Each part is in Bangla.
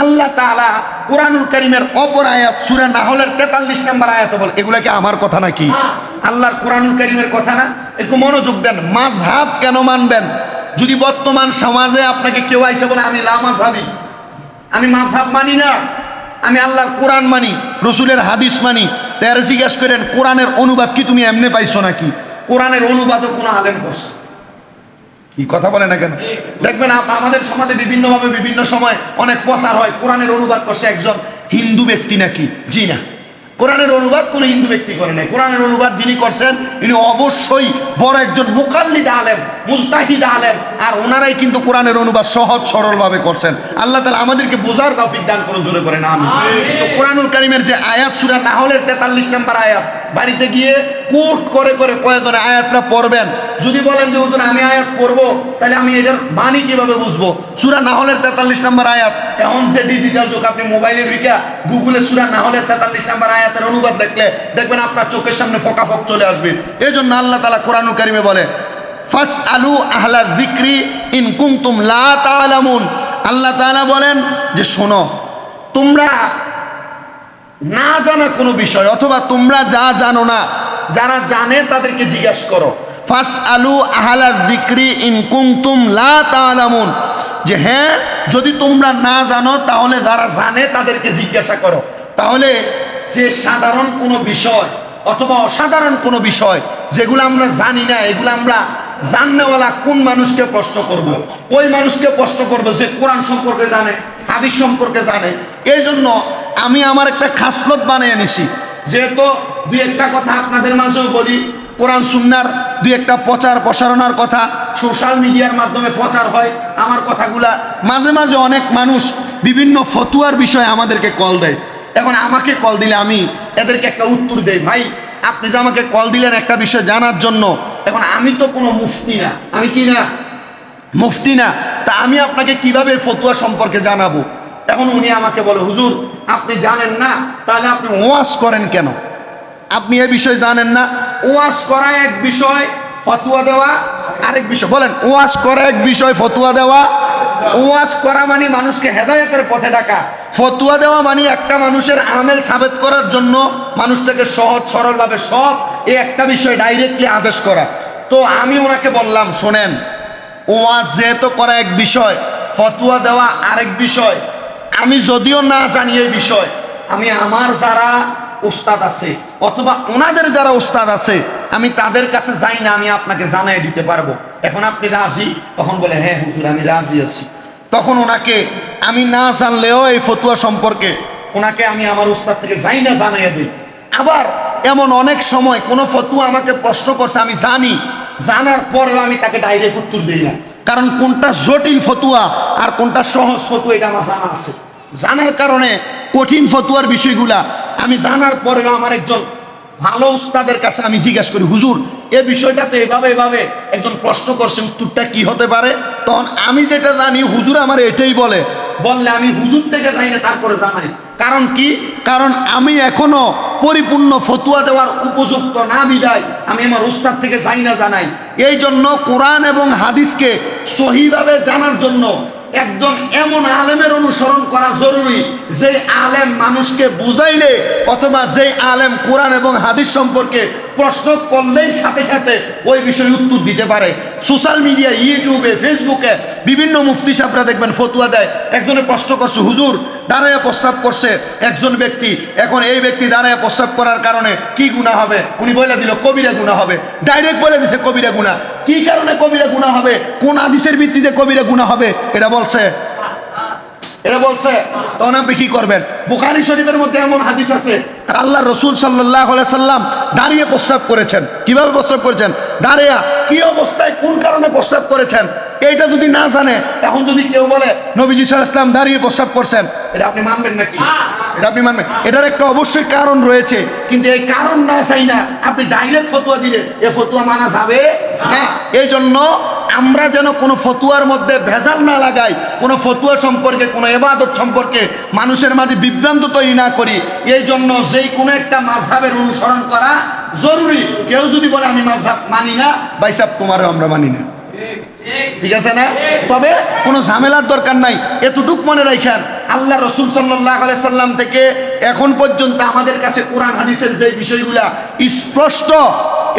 আল্লাহ তাআলা কোরআনুল কারীমের অপর আয়াত সূরা নাহলের 43 নম্বর আয়াত বলে। এগুলা কি আমার কথা নাকি? আল্লাহর কোরআনুল কারীমের কথা না। একটু মনোযোগ দেন। মাযহাব কেন মানবেন? যদি বর্তমান সমাজে আপনাকে কেউ আইসে বলে আমি লামাযহাবি আমি মাযহাব মানি না আমি আল্লাহর কোরআন মানি রসুলের হাদিস মানি তার জিজ্ঞেস করেন কোরআনের অনুবাদ কি তুমি এমনি পাইছো নাকি? কোরআনের অনুবাদও কোনো আলেম করছে। কি কথা বলে না কেন? দেখবেন আমাদের সমাজে বিভিন্নভাবে বিভিন্ন সময় অনেক প্রচার হয়, কোরআনের অনুবাদ করছে একজন হিন্দু ব্যক্তি নাকি? জি না। কোরআনের অনুবাদ কোনো হিন্দু ব্যক্তি করে নাই। কোরআনের অনুবাদ যিনি করছেন, ইনি অবশ্যই বড় একজন মুকাল্লিদ আলেম মুস্তাহিদ আলেম, আর ওনারাই কিন্তু কোরআনের অনুবাদ সহজ সরলভাবে করছেন। আল্লাহ তালা আমাদেরকে বোঝার তৌফিক দান করুন, জোরে করে নাম তো কোরআনুল কারিমের যে আয়াত, সুরা নাহলের তেতাল্লিশ নম্বর আয়াত, বাড়িতে গিয়ে কোট করে করে প্রয়োজনে আয়াতটা পড়বেন। যদি বলেন যে, হুজুর, আমি আয়াত পড়ব, তাহলে আমি এটার মানি কীভাবে বুঝব? সুরা নাহলের তেতাল্লিশ নম্বর আয়াত। এখন যে ডিজিটাল চোখ আপনি মোবাইলে ঢুকে গুগলে সুরা নাহলের তেতাল্লিশ নম্বর আয়াতের অনুবাদ দেখলে দেখবেন আপনার চোখের সামনে ফোকাফক চলে আসবে। এই জন্য আল্লাহ তালা কোরআনুল কারিমে বলে ফার্স্ট আলু আহলা যিকরি ইন কুমতুম লা তাআলামুন। আল্লাহ তাআলা বলেন যে, শোনো, তোমরা না জানা কোনো বিষয় অথবা তোমরা যা জানো না যারা জানে তাদেরকে জিজ্ঞাসা করো। ফাস আলু আহলা বিক্রি ইন কুমতুম লা তাআলামুন। যে হ্যাঁ যদি তোমরা না জানো, তাহলে যারা জানে তাদেরকে জিজ্ঞাসা করো। তাহলে যে সাধারণ কোনো বিষয় অথবা অসাধারণ কোনো বিষয় যেগুলো আমরা জানি না, এগুলো আমরা জাননেওয়ালা কোন মানুষকে প্রশ্ন করব। ওই মানুষকে প্রশ্ন করব যে কোরআন সম্পর্কে জানে, হাদিস সম্পর্কে জানে। এই জন্য আমি আমার একটা খাসলত বানিয়ে নিছি। যেহেতু দুই একটা কথা আপনাদের মাঝেও বলি, কোরআন সুন্নার দুই একটা প্রচার প্রসারণার কথা সোশ্যাল মিডিয়ার মাধ্যমে প্রচার হয়, আমার কথাগুলা মাঝে মাঝে অনেক মানুষ বিভিন্ন ফতুয়ার বিষয়ে আমাদেরকে কল দেয়। এখন আমাকে কল দিলে আমি এদেরকে একটা উত্তর দেই, ভাই, আপনি যে আমাকে কল দিলেন একটা বিষয় জানার জন্য, এখন আমি তো কোনো মুফতি না, আমি কি না? মুফতি না, তা আমি আপনাকে কীভাবে ফতুয়া সম্পর্কে জানাব? এখন উনি আমাকে বলে, হুজুর, আপনি জানেন না, তাহলে আপনি ওয়াজ করেন কেন? আপনি এ বিষয় জানেন না, ওয়াজ করা এক বিষয়, ফতুয়া দেওয়া আরেক বিষয়। বলেন, ওয়াজ করা এক বিষয়, ফতুয়া দেওয়া? ওয়াজ করা মানে মানুষকে হেদায়েতের পথে ডাকা। ফতুয়া দেওয়া মানে একটা মানুষের আমেল সাবেত করার জন্য মানুষটাকে সহজ, সরলভাবে সব এই একটা বিষয় ডাইরেক্টলি আদেশ করা। তো আমি ওনাকে বললাম, শোনেন, ওয়াজ যেহেতু করা এক বিষয়, ফতুয়া দেওয়া আরেক বিষয় আমি যদিও না জানি এই বিষয়, আমি আমার যারা উস্তাদ আছে অথবা ওনাদের যারা উস্তাদ আছে, আমি তাদের কাছে যাই না, আমি আপনাকে জানাই দিতে পারব। এখন আপনি রাজি? তখন বলে হ্যাঁ হুজুর, আমি রাজি আছি। তখন ওনাকে, আমি না জানলেও এই ফতুয়া সম্পর্কে ওনাকে আমি আমার উস্তাদ থেকে যাই না, জানাইয়া দিই। আবার এমন অনেক সময় কোনো ফতুয়া আমাকে প্রশ্ন করছে, আমি জানি। জানার পরেও আমি তাকে ডাইরেক্ট উত্তর দিই না। কারণ কোনটা জটিল ফতুয়া আর কোনটা সহজ ফতুয়া, এটা আমার জানা আছে। জানার কারণে কঠিন ফতুয়ার বিষয়গুলা আমি জানার পরেও আমার একজন ভালো উস্তাদের কাছে আমি জিজ্ঞাসা করি, হুজুর, এ বিষয়টা তো এভাবে এভাবে একজন প্রশ্ন করছে, উত্তরটা কি হতে পারে? তখন আমি যেটা জানি, হুজুর আমার এটাই বলে। বললে আমি হুজুর থেকে যাই না, তারপরে জানাই। কারণ কি? কারণ আমি এখনও পরিপূর্ণ ফতুয়া দেওয়ার উপযুক্ত না বিদায় আমি আমার উস্তাদ থেকে যাই না, জানাই। এই জন্য কোরআন এবং হাদিসকে সহিভাবে জানার জন্য একজন এমন আলেমের অনুসরণ করা জরুরি যে আলেম মানুষকে বুঝাইলে অথবা যেই আলেম কোরআন এবং হাদিস সম্পর্কে প্রশ্ন করলেই সাথে সাথে ওই বিষয়ে উত্তর দিতে পারে। সোশ্যাল মিডিয়া ইউটিউবে ফেসবুকে বিভিন্ন মুফতি সাহেবরা দেখবেন ফতুয়া দেয়। একজনে প্রশ্ন করছে, হুজুর, দাঁড়ায় প্রস্তাব করছে একজন ব্যক্তি। এখন এই ব্যক্তি দাঁড়ায় প্রস্তাব করার কারণে কি গুণা হবে? উনি বলে দিল, কবিরা গুণা হবে। ডাইরেক্ট বলে দিছে, কবিরা গুণা কি কারণে কবিরা গুণা হবে? কোন আদিসের ভিত্তিতে কবিরা গুণা হবে? এটা বলছে এটা বলছে, তখন আপনি কি করবেন? বুখারি শরীফের মধ্যে এমন হাদিস আছে, আল্লাহ রসুল সাল্লাহ সাল্লাম দাঁড়িয়ে প্রস্তাব করেছেন। কীভাবে প্রস্তাব করেছেন? দাঁড়িয়ে, কি অবস্থায়, কোন কারণে প্রস্তাব করেছেন? এইটা যদি না জানে, এখন যদি কেউ বলে, নবীজি সাল ইসলাম দাঁড়িয়ে প্রস্তাব করছেন, এটা আপনি মানবেন নাকি? এটা আপনি মানবেন? এটার একটা অবশ্যই কারণ রয়েছে, কিন্তু এই কারণ না চাই না আপনি ডাইরেক্ট ফতুয়া দিলে এ ফতুয়া মানা যাবে না। এই জন্য আমরা যেন কোনো ফতুয়ার মধ্যে ভেজাল না লাগাই, কোনো ফতুয়া সম্পর্কে, কোনো এবাদত সম্পর্কে মানুষের মাঝে বিভ্রান্ত তৈরি না করি। এই জন্য যেই কোনো একটা মাঝহাবের অনুসরণ করা জরুরি। কেউ যদি বলে, আমি মাঝহাব মানি না বাইসাব তোমারও আমরা মানি না। ঠিক আছে না? তবে কোনো ঝামেলার দরকার নাই। এতটুক মনে রাখেন, আল্লাহ রসুল সাল্লাহ সাল্লাম থেকে এখন পর্যন্ত আমাদের কাছে কোরআন হাদিসের যে বিষয়গুলা স্পষ্ট,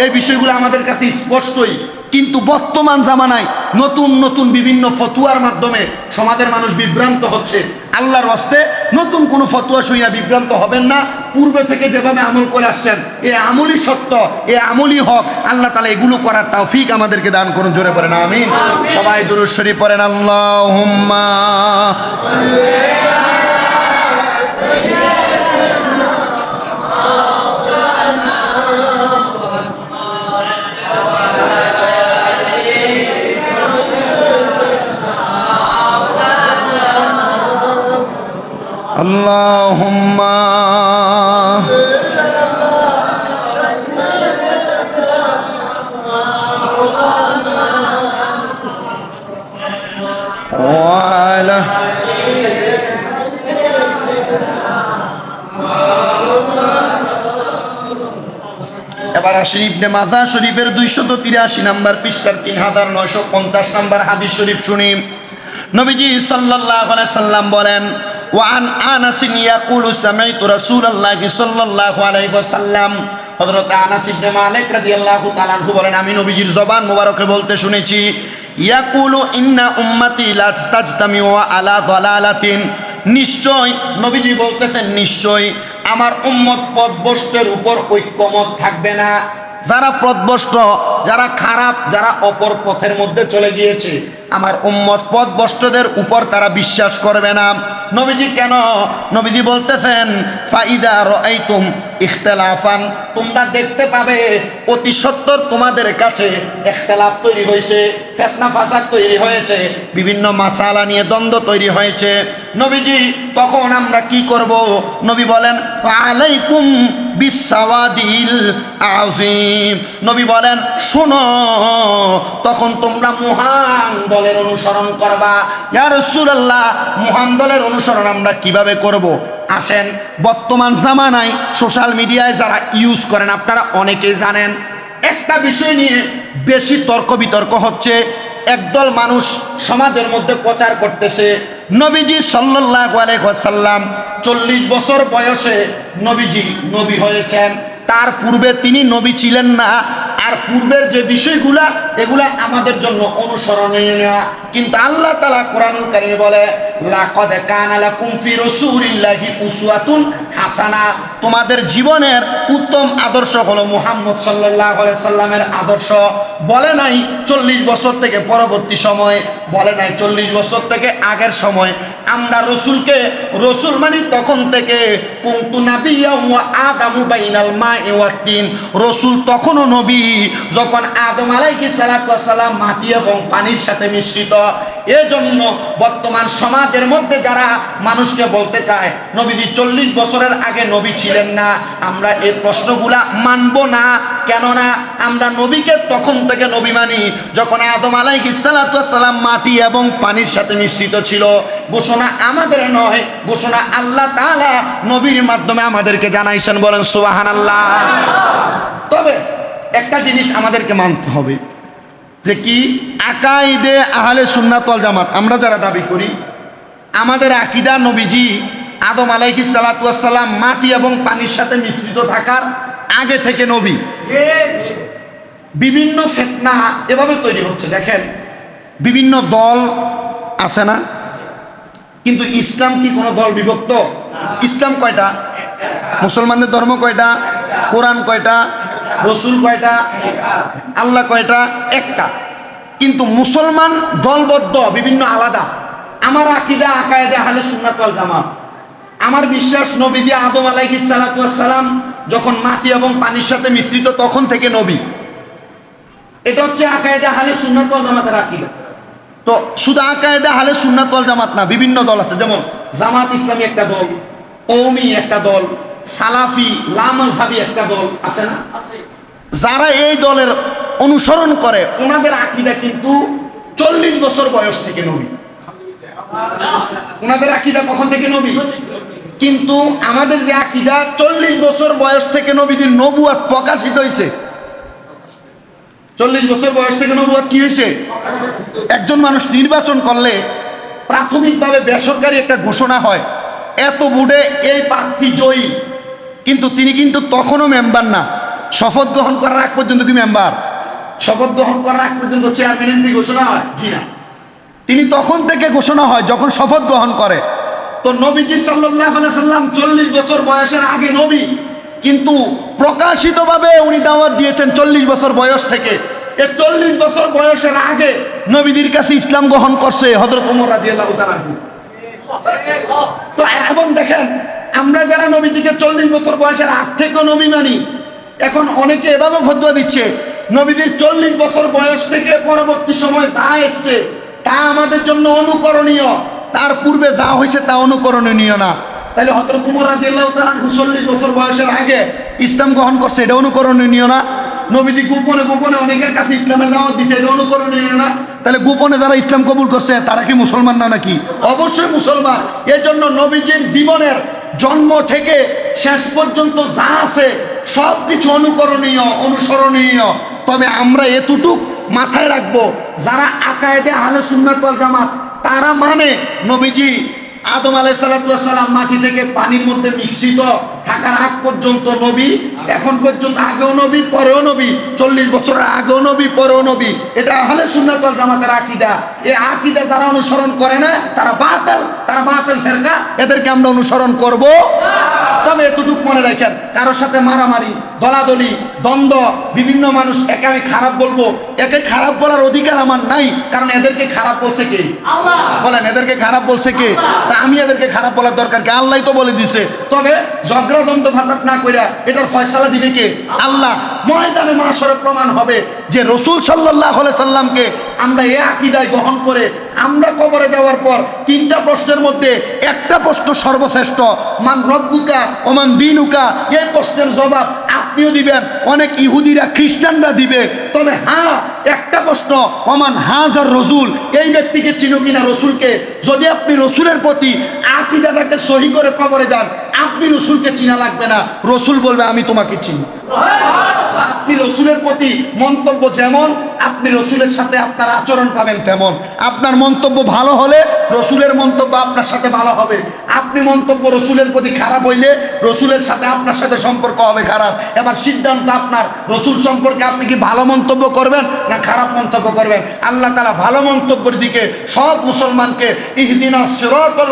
এই বিষয়গুলো আমাদের কাছে স্পষ্টই। কিন্তু বর্তমান জামানায় নতুন নতুন বিভিন্ন ফতুয়ার মাধ্যমে সমাজের মানুষ বিভ্রান্ত হচ্ছে। আল্লাহর হস্তে নতুন কোনো ফতুয়া শুইয়া বিভ্রান্ত হবেন না। পূর্বে থেকে যেভাবে আমল করে আসছেন এ আমলই সত্য এ আমলই হক। আল্লাহ তালা এগুলো করার তৌফিক আমাদেরকে দান করুন জোরে পড়েন আমিন। সবাই দুরুদ শরীফ পড়েন আল্লাহ اللهم وعلى এবার আসি ইবনে মাথা শরীফের দুইশত তিরাশি নাম্বার পৃষ্ঠার তিন হাজার নয়শো পঞ্চাশ নাম্বার হাদিস শরীফ শুনি নবীজি সাল্লাল্লাহু আলাইহি সাল্লাম বলেন ওয়ান আনাস ইয়াকুলু সামাইতু রাসূলুল্লাহি সাল্লাল্লাহু আলাইহি ওয়াসাল্লাম। হযরত আনাস ইবনে মালিক রাদিয়াল্লাহু তাআলা আনহু বলেন, আমি নবীজির জবান মোবারকে বলতে শুনেছি, ইয়াকুলু ইন্না উম্মতি লা তাজতামিউ আলা দালালাতিন। নিশ্চয়, নবীজি বলতেছেন, নিশ্চয়, আমার উম্মত পথভ্রষ্টের উপর ঐক্যমত থাকবে না। যারা পথভ্রষ্ট যারা খারাপ, যারা অপর পথের মধ্যে চলে গিয়েছে, আমার উম্মত পথভ্রষ্টদের উপর তারা বিশ্বাস করবে না। নবীজি কেন নবীজি বলতেছেন, ফাইদা রাইতুম ইখতিলাফান। তোমরা দেখতে পাবে অতি সত্তর তোমাদের কাছে ইখতিলাফ তৈরি হয়েছে, ফেতনা ফাসাদ তৈরি হয়েছে, বিভিন্ন মাসালা নিয়ে দ্বন্দ্ব তৈরি হয়েছে। নবীজি, তখন আমরা কি করব? নবী বলেন ফালাইকুম বিসাওয়াদিল আজিম নবী বলেন, শোনো, তখন তোমরা মহান দলের অনুসরণ করবা। ইয়া রাসূলুল্লাহ, মহান দলের অনুসরণ আমরা কীভাবে করব? আসেন, বর্তমান জামানায় সোশ্যাল মিডিয়ায় যারা ইউজ করেন, আপনারা অনেকেই জানেন। একটা বিষয় নিয়ে বেশি তর্ক বিতর্ক হচ্ছে, একদল মানুষ সমাজের মধ্যে প্রচার করতেছে, নবীজি সাল্লাল্লাহু আলাইহি ওয়াসাল্লাম চল্লিশ বছর বয়সে নবীজি নবী হয়েছেন। তার পূর্বে তিনি নবী ছিলেন না, আর পূর্বের যে বিষয়গুলা, এগুলা আমাদের জন্য অনুসরণীয়। কিন্তু আল্লাহ তালা কোরআনুল বলে লাকাদ উসওয়াতুন হাসানা। তোমাদের জীবনের উত্তম আদর্শ হলো মুহাম্মদ সাল্লাল্লাহু আলাইহি সাল্লামের আদর্শ। বলে নাই চল্লিশ বছর থেকে পরবর্তী সময়, বলে নাই চল্লিশ বছর থেকে আগের সময়। আমরা রসুলকে, রসুল মানি তখন থেকে নাবিয়া ওয়া আদামু বাইনাল ওয়াত তিন রসুল তখনও নবী, যখন আদম আলাইহিস সালাম মাটি এবং পানির সাথে মিশ্রিত। এজন্য বর্তমান সমাজের মধ্যে যারা মানুষকে বলতে চায়, নবীজি চল্লিশ বছরের আগে নবী ছিলেন না, আমরা এই প্রশ্নগুলা মানব না। কেননা আমরা নবীকে তখন থেকে নবী মানি, যখন আদম আলাইহিসালাম মাটি এবং পানির সাথে মিশ্রিত ছিল। ঘোষণা আমাদের নয়, ঘোষণা আল্লাহ তাআলা নবীর মাধ্যমে আমাদেরকে জানাইছেন বলেন সুবাহান আল্লাহ তবে একটা জিনিস আমাদেরকে মানতে হবে যে কি? আকাইদে আহলে সুন্নাত ওয়াল জামাত। আমরা যারা দাবি করি আমাদের আকিদা নবীজি আদম আলাইহি সালাম মাটি এবং পানির সাথে মিশ্রিত থাকার আগে থেকে নবী। বিভিন্ন ফেতনা এভাবে তৈরি হচ্ছে দেখেন। বিভিন্ন দল আছে না? কিন্তু ইসলাম কি কোনো দল বিভক্ত? ইসলাম কয়টা? মুসলমানদের ধর্ম কয়টা? কোরআন কয়টা? রসুল কয়টা? আল্লাহ কয়টা? একটা। কিন্তু মুসলমান দলবদ্ধ, বিভিন্ন আলাদা। আমার আকিদা, আকায়দে আহলে সুন্নাত জামাত। আমার বিশ্বাস, নবী দিয়ে আদম আলাইহিস সালাম যখন মাটি এবং পানির সাথে মিশ্রিত, তখন থেকে নবী। এটা হচ্ছে আকায়দা আহলে সুন্নাত জামাতের আকিদা। তো শুধু আকায়দা হালে সুন্নাত জামাত না, বিভিন্ন দল আছে। যেমন জামাত ইসলামী একটা দল, কৌমি একটা দল, সালাফি লামাজহাবি একটা দল, আছে না? যারা এই দলের অনুসরণ করে, ওনাদের আকিদা কিন্তু চল্লিশ বছর বয়স থেকে নবী। ওনাদের আকিদা কখন থেকে নবী? কিন্তু আমাদের যে আকিদা, চল্লিশ বছর বয়স থেকে নবীদের নবুয়াত প্রকাশিত হয়েছে। চল্লিশ বছর বয়স থেকে নবুয়াত কি হয়েছে? একজন মানুষ নির্বাচন করলে প্রাথমিকভাবে বেসরকারি একটা ঘোষণা হয়, এত বুড়ে এই প্রার্থী জয়ী। কিন্তু তিনি কিন্তু তখনও মেম্বার না। শপথ গ্রহণ করার আগ পর্যন্ত কি মেম্বার? শপথ গ্রহণ করার আগ পর্যন্ত চেয়ারম্যান এমপি ঘোষণা হয়? জি না। তিনি তখন থেকে ঘোষণা হয় যখন শপথ গ্রহণ করে। তো নবীজি সাল্লাম চল্লিশ বছর বয়সের আগে নবী, কিন্তু প্রকাশিতভাবে উনি দাওয়াত দিয়েছেন চল্লিশ বছর বয়স থেকে। এ চল্লিশ বছর বয়সের আগে নবীদের কাছে ইসলাম গ্রহণ করছে হজরত উমর আল্লাহ তো এখন দেখেন, আমরা যারা নবীজিকে চল্লিশ বছর বয়সের আগ থেকেও নবী মানি এখন অনেকে এভাবে ফতুয়া দিচ্ছে নবীদের চল্লিশ বছর বয়স থেকে পরবর্তী সময় তা এসছে, তা আমাদের জন্য অনুকরণীয়। তার পূর্বে যা হয়েছে তা অনুকরণীয় না। তাহলে হজরত কুমার রাদিয়াল্লাহু তাআলা চল্লিশ বছর বয়সের আগে ইসলাম গ্রহণ করছে, এটা অনুকরণীয় না? নবীজি গোপনে গোপনে অনেকের কাছে ইসলামের দাওয়াত দিছে, এটা অনুকরণীয় না? তাহলে গোপনে যারা ইসলাম কবুল করছে, তারা কি মুসলমান না নাকি? অবশ্যই মুসলমান। এই জন্য নবীজির জীবনের জন্ম থেকে শেষ পর্যন্ত যা আছে সব কিছু অনুকরণীয়, অনুসরণীয়। তবে আমরা এতটুক মাথায় রাখব, যারা আকায়েদে আহলে সুন্নাত ওয়াল জামাত, তারা মানে নবীজি আদম আলাইসালাম মাটি থেকে পানির মধ্যে মিশ্রিত থাকার আগ পর্যন্ত নবী, এখন পর্যন্ত আগেও নবী, পরেও নবী, চল্লিশ বছরের আগেও নবী, পরেও নবী। এটা আহলে সুন্নাতল জামাতের আকিদা। এই আকিদা যারা অনুসরণ করে না, তারা বাতাল তারা বাতাল ফেরকা। এদেরকে আমরা অনুসরণ করব। তবে এতটুকু মনে রাখেন কারোর সাথে মারামারি দলাদলি দ্বন্দ্ব বিভিন্ন মানুষ একে আমি খারাপ বলব। একে খারাপ বলার অধিকার আমার নাই কারণ এদেরকে খারাপ বলছে কে? বলেন এদেরকে খারাপ বলছে কে? তা আমি এদেরকে খারাপ বলার দরকার কে? আল্লাহ তো বলে দিছে। তবে ঝগড়া দ্বন্দ্ব ফাসাদ না কইরা এটার ফয়সালা দিবে কে? আল্লাহ। ময়দানে মাসরে প্রমাণ হবে যে রসুল সাল্লাহ সাল্লামকে আমরা এ আকিদায় গ্রহণ করে আমরা কবরে যাওয়ার পর তিনটা প্রশ্নের মধ্যে একটা প্রশ্ন সর্বশ্রেষ্ঠ, মান রব্বুকা ওমান দিনুকা? এই প্রশ্নের জবাব আপনিও দিবেন, অনেক ইহুদিরা খ্রিস্টানরা দিবে। তবে হ্যাঁ একটা প্রশ্ন ওমান হাজার রসুল? এই ব্যক্তিকে চিনো কিনা রসুলকে? যদি আপনি রসুলের প্রতি আকিদাটাকে সহি করে কবরে যান, আপনি রসুলকে চিনা লাগবে না। রসুল বলবে, আমি তোমাকে চিনি। আপনি রসুলের প্রতি মন্তব্য যেমন, আপনি রসুলের সাথে আপনার আচরণ পাবেন তেমন। আপনার মন্তব্য ভালো হলে রসুলের মন্তব্য আপনার সাথে ভালো হবে। আপনি মন্তব্য রসুলের প্রতি খারাপ হইলে রসুলের সাথে আপনার সাথে সম্পর্ক হবে খারাপ। এবার সিদ্ধান্ত আপনার, রসুল সম্পর্কে আপনি কি ভালো মন্তব্য করবেন না খারাপ মন্তব্য করবেন? আল্লাহ তালা ভালো মন্তব্যের দিকে সব মুসলমানকে ইহদিনা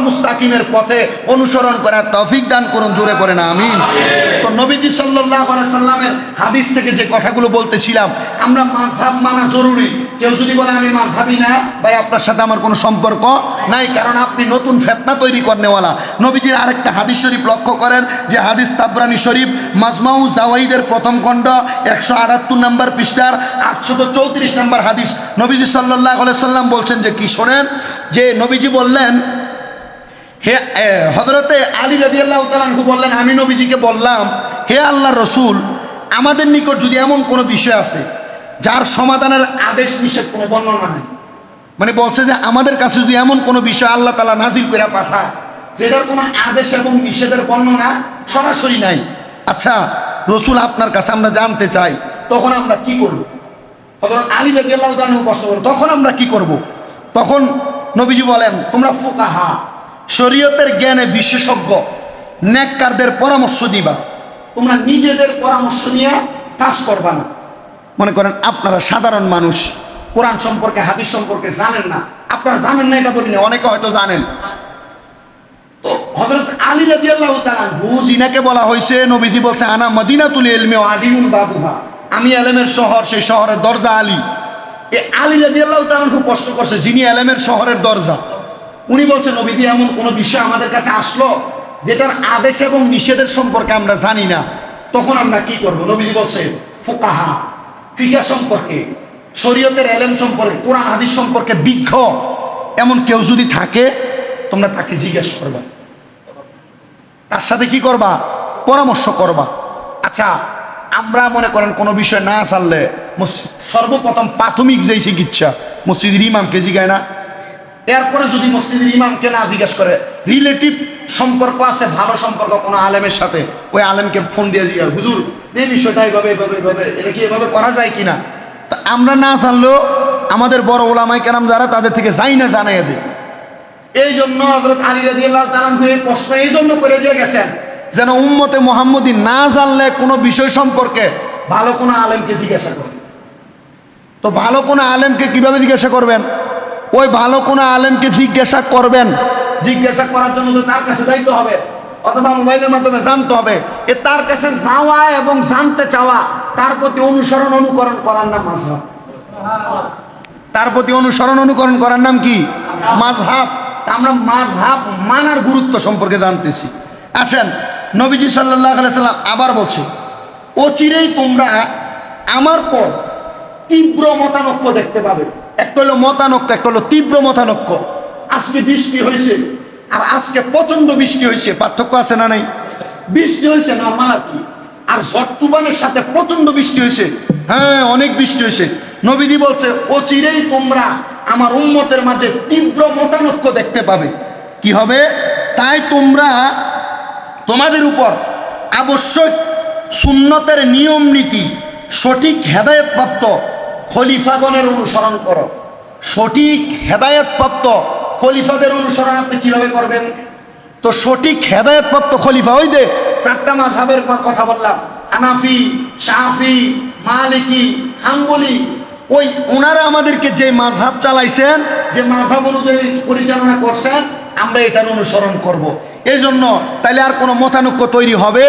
মুস্তাকিমের পথে অনুসরণ করার তৌফিক দান করুন, জোরে পড়ে না, আমিন। তো নবীজি আলাইহি সাল্লামের হাদিস থেকে যে কথাগুলো বলতেছিলাম, আমরা মাযহাব মানা জরুরি। কেউ যদি বলে, আমি মাযহাবি না, ভাই, আপনার সাথে আমার কোনো সম্পর্ক নাই, কারণ আপনি নতুন ফেতনা তৈরি করনেওয়ালা। নবীজির আরেকটা হাদিস শরীফ লক্ষ্য করেন, যে হাদিস তাবরানি শরীফ মাজমাউ জাওয়াইদের প্রথম খণ্ড, একশো আটাত্তর নম্বর পৃষ্ঠার আটশত চৌত্রিশ নম্বর হাদিস। নবীজি সাল্লাহ সাল্লাম বলছেন যে, কি শোনেন, যে নবীজি বললেন, হে হজরতে আলী রবি আল্লাহ বললেন, আমি নবীজিকে বললাম, হে আল্লাহ রসুল আমাদের নিকট যদি এমন কোনো বিষয় আছে, যার সমাধানের আদেশ নিষেধ, কোনো বর্ণনা নেই। মানে বলছে যে আমাদের কাছে যদি এমন কোনো বিষয় আল্লাহ তালা নাজিল করে পাঠায়, যেটার কোনো আদেশ এবং নিষেধের বর্ণনা সরাসরি নাই। আচ্ছা রসুল আপনার কাছে আমরা জানতে চাই, তখন আমরা কি করব? হজরত আলী রবি আল্লাহ করব তখন আমরা কি করব? তখন নবীজি বলেন, তোমরা ফোকাহা, শরীয়তের জ্ঞানে বিশেষজ্ঞ, নেককারদের পরামর্শ দিবা। তোমরা নিজেদের পরামর্শ নিয়ে কাজ করবা না। মনে করেন আপনারা সাধারণ মানুষ, কোরআন সম্পর্কে, হাদিস সম্পর্কে জানেন না। আপনারা জানেন না এটা বলি না অনেকে হয়তো জানেন। তো বলা হয়েছে বলছে, আনা আমি শহর, সেই শহরের দরজা আলী। এ আলী রাদিয়াল্লাহু তাআলা খুব করছে, যিনি এলেমের শহরের দরজা। উনি বলছেন এমন কোনো বিষয় আমাদের কাছে আসলো? যেটার আদেশ এবং নিষেধের সম্পর্কে আমরা জানি না, তখন আমরা কি করব? নবীজি বলছে ফোকাহা, ফিকা সম্পর্কে, শরীয়তের এলেম সম্পর্কে, কোরআন, হাদিস সম্পর্কে বিজ্ঞ। এমন কেউ যদি থাকে, তোমরা তাকে জিজ্ঞেস করবা। তার সাথে কি করবা? পরামর্শ করবা। আচ্ছা আমরা মনে করেন কোনো বিষয় না মসজিদ সর্বপ্রথম প্রাথমিক যেই চিকিৎসা, মসজিদের ইমামকে জিগায় না। এরপরে যদি মসজিদের ইমামকে না জিজ্ঞেস করে, রিলেটিভ সম্পর্ক আছে, ভালো সম্পর্ক, কোনো আলেমের সাথে? ওই আলেমকে ফোন দিয়ে জিজ্ঞাসা হুজুর এই বিষয়টা এভাবে এভাবে এভাবে, এটা কি এভাবে করা যায় কিনা? তা আমরা না জানলেও আমাদের বড় ওলামাই কেরাম যারা, তাদের থেকে যাই না জানাই দেয় এই জন্য হজরত আলী রাজি আল্লাহ প্রশ্ন এই জন্য করে দিয়ে গেছেন, যেন উম্মতে মোহাম্মদী না জানলে কোনো বিষয় সম্পর্কে ভালো কোনো আলেমকে জিজ্ঞাসা করে। তো ভালো কোনো আলেমকে কীভাবে জিজ্ঞাসা করবেন? ওই ভালো কোনো আলেমকে জিজ্ঞাসা করবেন। জিজ্ঞাসা করার জন্য তো তার কাছে যাইতে হবে। অথবা মোবাইলের মাধ্যমে জানতে হবে। এ তার কাছে যাওয়া এবং জানতে চাওয়া তার প্রতি অনুসরণ অনুকরণ করার নাম মাঝহাব। তার প্রতি অনুসরণ অনুকরণ করার নাম কি? মাঝহাব। আমরা মাঝহাব মানার গুরুত্ব সম্পর্কে জানতেছি। আসেন নবীজি সাল্লাহ সাল্লাম আবার বলছে অচিরেই তোমরা আমার পর তীব্র মতানক্য দেখতে পাবে। একটা হলো মতানক্য একটা হলো তীব্র মতানক্য আজকে বৃষ্টি হয়েছে, আর আজকে প্রচণ্ড বৃষ্টি হয়েছে, পার্থক্য আছে না নাই? বৃষ্টি হয়েছে না আর কি? আর ঝড় তুফানের সাথে প্রচণ্ড বৃষ্টি হয়েছে। হ্যাঁ অনেক বৃষ্টি হয়েছে। নবীদি বলছে অচিরেই তোমরা আমার উন্মতের মাঝে তীব্র মতানক্য দেখতে পাবে। কি হবে? তাই তোমরা তোমাদের উপর আবশ্যক সুন্নতের নিয়ম নীতি সঠিক হেদায়তপ্রাপ্ত খলিফাগণের অনুসরণ করো। সঠিক হেদায়তপ্রাপ্ত খলিফাদের অনুসরণ আপনি কীভাবে করবেন? তো সঠিক হেদায়তপ্রাপ্ত খলিফা ওই যে চারটা মাঝহাবের কথা বললাম। হানাফি, শাফি, মালিকি, হাম্বলি, ওই ওনারা আমাদেরকে যে মাঝহাব চালাইছেন, যে মাঝহাব অনুযায়ী পরিচালনা করছেন, আমরা এটার অনুসরণ করব। এই জন্য তাইলে আর কোনো মতানক্য তৈরি হবে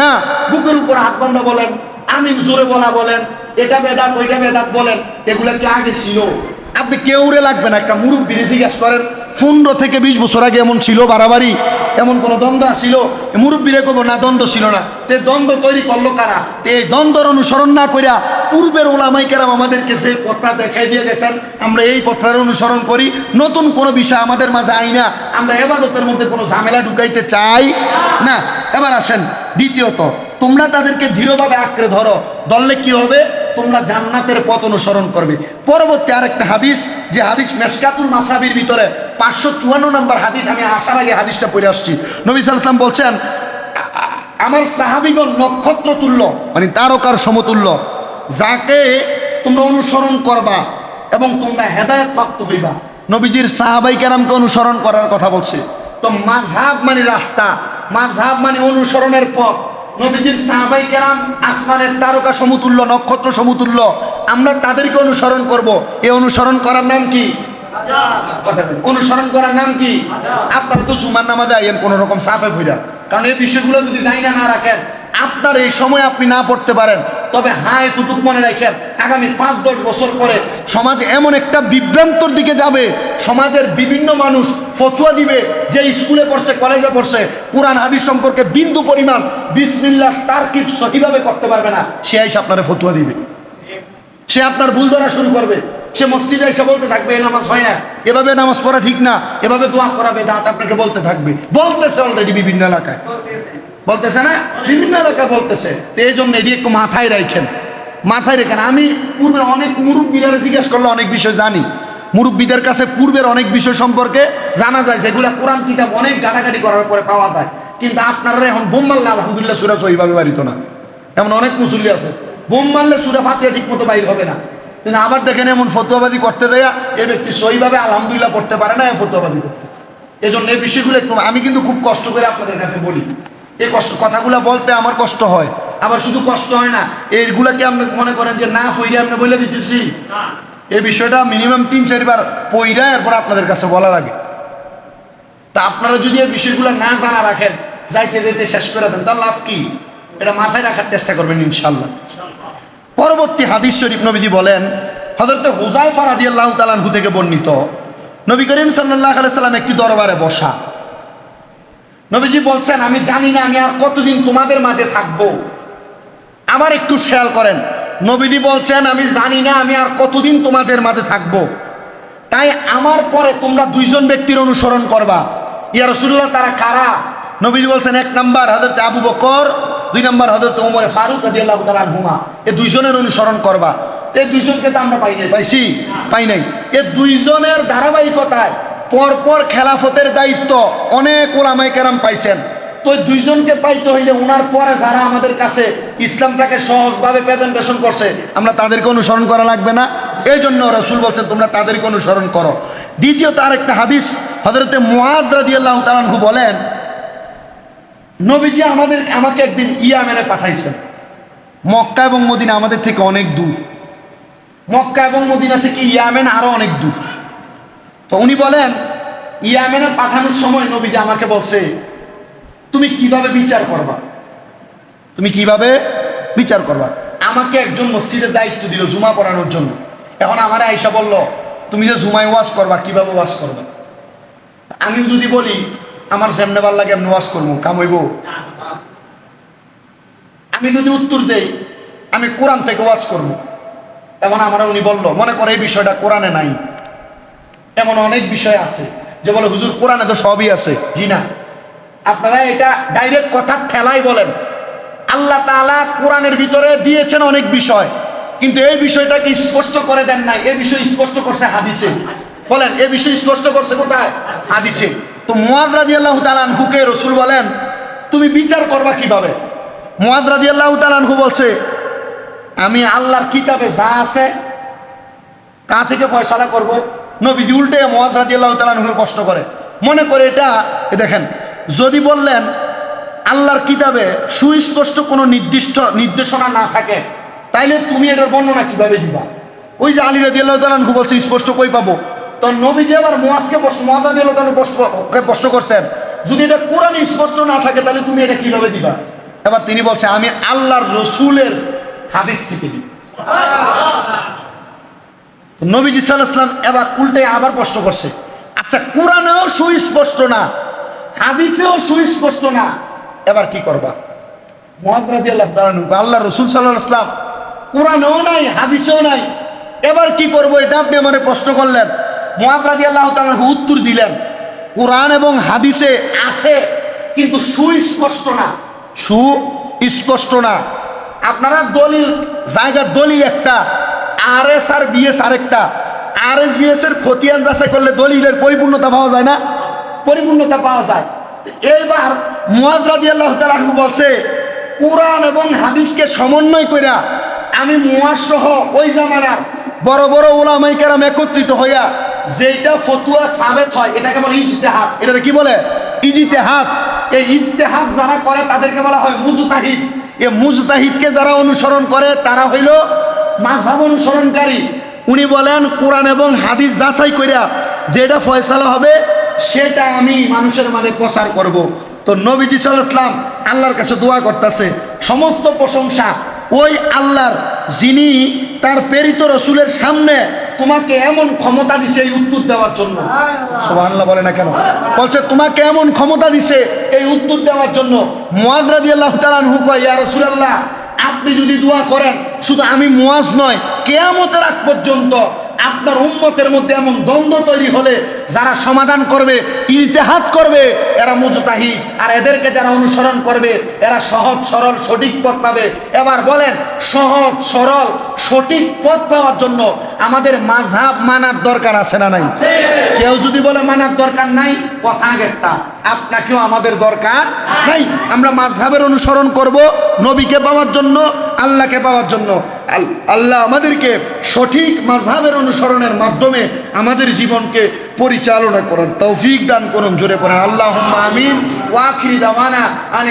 না। বুকের উপর হাত বান্ধা বলেন, আমিন জোরে বলা বলেন এটা বেদাত, ওইটা বেদাত বলেন, এগুলো কি আগে ছিল? আপনি কেউরে লাগবে না, একটা মুরব্বীরে জিজ্ঞাসা করেন, পনেরো থেকে বিশ বছর আগে এমন ছিল বাড়াবাড়ি? এমন কোনো দ্বন্দ্ব ছিল মুরব্বীরে কব না, দ্বন্দ্ব ছিল না। তে দ্বন্দ্ব তৈরি করল কারা? এই দ্বন্দ্বর অনুসরণ না করিয়া পূর্বের ওলামাই কেরাম আমাদেরকে যে পত্রা দেখাই দিয়ে গেছেন, আমরা এই পত্রার অনুসরণ করি। নতুন কোনো বিষয় আমাদের মাঝে আই না। আমরা এবাদতের মধ্যে কোনো ঝামেলা ঢুকাইতে চাই না। এবার আসেন, দ্বিতীয়ত, তোমরা তাদেরকে দৃঢ়ভাবে আঁকড়ে ধরো। দললে কি হবে? তোমরা জান্নাতের পথ অনুসরণ করবে। পরবর্তী আরেকটা হাদিস, যে হাদিস মেসকাতুল মাসাবির ভিতরে পাঁচশো চুয়ান্ন নম্বর হাদিস, আমি আসার আগে হাদিসটা পড়ে আসছি। নবী সাল্লাম বলছেন, আমার সাহাবিগণ নক্ষত্র তুল্য মানে তারকার সমতুল্য, যাকে তোমরা অনুসরণ করবা এবং তোমরা হেদায়ত প্রাপ্ত হইবা। নবীজির সাহাবাই কেরামকে অনুসরণ করার কথা বলছে। তো মাঝহাব মানে রাস্তা, মাঝহাব মানে অনুসরণের পথ। নবীজির সাহাবাই কেরাম আসমানের তারকা সমতুল্য, নক্ষত্র সমতুল্য। আমরা তাদেরকে অনুসরণ করব। এই অনুসরণ করার নাম কি? অনুসরণ করার নাম কি? আপনারা তো জুমার নামাজে আইয়েন, কোন রকম সাফে ভইরা। কারণ এই বিষয়গুলো যদি জানা না রাখেন, আপনার এই সময় আপনি না পড়তে পারেন। তবে হ্যাঁ এতটুক মনে রাখেন, আগামী পাঁচ, দশ বছর পরে সমাজ এমন একটা বিভ্রান্তর দিকে যাবে। সমাজের বিভিন্ন মানুষ ফতুয়া দিবে, যে স্কুলে পড়ছে, কলেজে পড়ছে। কোরআন, হাদিস সম্পর্কে বিন্দু পরিমাণ বিসমিল্লাহ তারকিব সঠিকভাবে করতে পারবে না, সে আইসে আপনারা ফতুয়া দিবে। সে আপনার ভুল ধরা শুরু করবে। সে মসজিদে এসে বলতে থাকবে, এ নামাজ হয় না। এভাবে নামাজ পড়া ঠিক না। এভাবে দোয়া করাবে দাঁত আপনাকে বলতে থাকবে। বলতেছে অলরেডি বিভিন্ন এলাকায়। বলতেছে না? বিভিন্ন এলাকায় বলতেছে। তো এই জন্য এটি একটু মাথায় রাখেন। মাথায় রেখেন। আমি পূর্বে অনেক মুরব্বীরা জিজ্ঞেস করলে অনেক বিষয় জানি। মুরব্বীদের কাছে পূর্বের অনেক বিষয় সম্পর্কে জানা যায়, যেগুলো কোরআন কিতাব অনেক গাটাগাটি করার পরে পাওয়া যায়। কিন্তু আপনারা এখন বোম মারলে আলহামদুলিল্লাহ সুরা সহিভাবে বাড়িত না। এমন অনেক মুসল্লি আছে। বোম মারলে সুরা ফাতিয়া ঠিক মতো বাইর হবে না। কিন্তু আবার দেখেন এমন ফতুয়াবাজি করতে দেয়া এ ব্যক্তি সহিভাবে আলহামদুলিল্লাহ পড়তে পারে না এ ফতুয়াবাজি করতেছে। এই জন্য এই বিষয়গুলো একটু আমি কিন্তু খুব কষ্ট করে আপনাদের কাছে বলি। এই কষ্ট কথাগুলো বলতে আমার কষ্ট হয়। আবার শুধু কষ্ট হয় না এইগুলাকে আপনি মনে করেন যে না ফইরে আপনি বলে দিতেছি? এই বিষয়টা মিনিমাম তিন চারবার পইরা এরপর আপনাদের কাছে বলা লাগে তা আপনারা যদি এই বিষয়গুলো না জানা রাখেন যাইতে যেতে শেষ করে দেন, তার লাভ কি? এটা মাথায় রাখার চেষ্টা করবেন ইনশাল্লাহ পরবর্তী হাদিস শরীফ নবীজি বলেন হজরত হুজাইফা রাদি আল্লাহ তালানহু থেকে বর্ণিত, নবী করিম সাল্লাহ সাল্লাম একটি দরবারে বসা। নবীজি বলছেন, আমি জানি না, আমি আর কতদিন তোমাদের মাঝে থাকব? আমার একটু খেয়াল করেন, নবীজি বলছেন, আমি জানি না, আমি আর কতদিন তোমাদের মাঝে থাকব। তাই আমার পরে তোমরা দুইজন ব্যক্তির অনুসরণ করবা। ইয়া রসুল্লাহ তারা কারা? নবীজি বলছেন, এক নম্বর হজরত আবু বকর, দুই নাম্বার হজরত ওমরে ফারুক আদি আল্লাহ তালা হুমা এ দুইজনের অনুসরণ করবা। এই দুইজনকে তো আমরা পাই নাই। পাইছি? পাই নাই। এ দুইজনের ধারাবাহিকতায় পরপর খেলাফতের দায়িত্ব অনেক ওলামাই কেরাম পাইছেন। তো দুইজনকে পাইতে হইলে ওনার পরে যারা আমাদের কাছে ইসলামটাকে সহজভাবে প্রেজেন্টেশন করছে, আমরা তাদেরকে অনুসরণ করা লাগবে না। এই জন্য রসুল বলছেন, তোমরা তাদেরকে অনুসরণ করো। দ্বিতীয় দ্বিতীয়ত আরেকটা হাদিস হজরতে মুআজ রাদিয়াল্লাহু তাআলাহু বলেন নবীজি আমাদের, আমাকে একদিন ইয়ামেনে পাঠাইছেন। মক্কা এবং মদিনা আমাদের থেকে অনেক দূর। মক্কা এবং মদিনা থেকে ইয়ামেন আরও অনেক দূর। তো উনি বলেন, ইয়ামেনে পাঠানোর সময় নবীজি আমাকে বলছে, তুমি কীভাবে বিচার করবা? তুমি কীভাবে বিচার করবা? আমাকে একজন মসজিদের দায়িত্ব দিল জুমা পড়ানোর জন্য। এখন আমার আয়সা বলল, তুমি যে জুমায় ওয়াশ করবা, কীভাবে ওয়াশ করবা? আমি যদি বলি আমার যেমনে ভালো লাগে এমনি ওয়াজ করব কামইব আমি যদি উত্তর দেই, আমি কোরআন থেকে ওয়াজ করব। এখন আমার উনি বলল, মনে করে এই বিষয়টা কোরআনে নাই। এমন অনেক বিষয় আছে, যে বলে, হুজুর, কোরআনে তো সবই আছে। জি না। আপনারা এটা ডাইরেক্ট কথা ঠেলাই বলেন। আল্লাহ তাআলা কোরআনের ভিতরে দিয়েছেন অনেক বিষয়, কিন্তু এই বিষয়টাকে স্পষ্ট করে দেন নাই। এই বিষয় স্পষ্ট করছে হাদিসে। বলেন এই বিষয় স্পষ্ট করছে কোথায়? হাদিসে। তো মুয়াদ রাদিয়াল্লাহু তাআলা আনহুকে রসুল বলেন, তুমি বিচার করবা কীভাবে? মুয়াদ রাদিয়াল্লাহু তাআলা আনহু বলছে, আমি আল্লাহর কিতাবে যা আছে, তা থেকে ফয়সালা করব। নবীজি উল্টে মহাজ রাজি আল্লাহ তালুর কষ্ট করে। মনে করে এটা দেখেন, যদি বললেন আল্লাহর কিতাবে সুস্পষ্ট কোনো নির্দিষ্ট নির্দেশনা না থাকে, তাইলে তুমি এটার বর্ণনা কীভাবে দিবা? ওই যে আলী রাজি আল্লাহ তালু বলছে, স্পষ্ট কই পাবো? তো নবীজি আবার মহাজ রাজি আল্লাহ তালু প্রশ্ন করছেন। যদি এটা কোরআন স্পষ্ট না থাকে, তাহলে তুমি এটা কীভাবে দিবা? এবার তিনি বলছে, আমি আল্লাহর রসুলের হাদিস থেকে দিই। নবীজি সাল্লাম এবার উল্টে আবার প্রশ্ন করছে আচ্ছা কোরআনেও সুস্পষ্ট না, হাদিসেও সুস্পষ্ট না, এবার কি করবা? মোহাম্মদ আল্লাহ আল্লাহ রসুল সাল্লাহ আসলাম কোরআনেও নাই, হাদিসেও নাই, এবার কি করব এটা আপনি আমার প্রশ্ন করলেন। মহাবরাজি আল্লাহ তালু উত্তর দিলেন, কোরআন এবং হাদিসে আছে, কিন্তু সুস্পষ্ট না। সুস্পষ্ট না। আপনারা দলিল, জায়গার দলিল একটা আর এস আর বিএস আরেকটা আর এস বিএস এর খতিয়ান যাচাই করলে দলিলের পরিপূর্ণতা পাওয়া যায় না? পরিপূর্ণতা পাওয়া যায়। এইবার রাদি আল্লাহ তালু বলছে, কোরআন এবং হাদিসকে সমন্বয় কইরা আমি মুয়াজ সহ ওই জামানার বড় বড় ওলামাই কেরাম একত্রিত হইয়া যেটা ফতুয়া সাবেত হয় এটাকে বলে ইজতেহাদ। এটা কি বলে? ইজতেহাদ। এই ইজতেহাদ যারা করে তাদেরকে বলা হয় মুজতাহিদ। এ মুজতাহিদকে যারা অনুসরণ করে তারা হইল মাঝহাব অনুসরণকারী। উনি বলেন কোরআন এবং হাদিস যাচাই কইরা যেটা ফয়সালা হবে সেটা আমি মানুষের মাঝে প্রচার করব। তো নবীজি সাল্লাম আল্লাহর কাছে দোয়া করতেছে সমস্ত প্রশংসা ওই আল্লাহর যিনি তার প্রেরিত রসুলের সামনে তোমাকে এমন ক্ষমতা দিছে এই উত্তর দেওয়ার জন্য। সুবহানাল্লাহ। বলে না কেন? বলছে তোমাকে এমন ক্ষমতা দিছে এই উত্তর দেওয়ার জন্য। মুয়াজ রাদিয়াল্লাহু তাআলা আনহু কয় ইয়া রাসূলুল্লাহ আপনি যদি দোয়া করেন শুধু আমি মুয়াজ নয় কেয়ামতের আগ পর্যন্ত আপনার উম্মতের মধ্যে এমন দ্বন্দ্ব তৈরি হলে যারা সমাধান করবে ইজতেহাদ করবে এরা মুজতাহি। আর এদেরকে যারা অনুসরণ করবে এরা সহজ সরল সঠিক পথ পাবে। এবার বলেন সহজ সরল সঠিক পথ পাওয়ার জন্য আমাদের মাঝহাব মানার দরকার আছে না নাই? কেউ যদি বলে মানার দরকার নাই কথা আগেরটা। আপনাকেও আমাদের দরকার নাই। আমরা মাঝহাবের অনুসরণ করব নবীকে পাওয়ার জন্য আল্লাহকে পাওয়ার জন্য। আল্লাহ আমাদেরকে সঠিক মাঝহাবের অনুসরণের মাধ্যমে আমাদের জীবনকে পরিচালনা করেন তৌফিক দান করুন, জোরে পড়েন আল্লাহ আমিন ওয়াখির আনি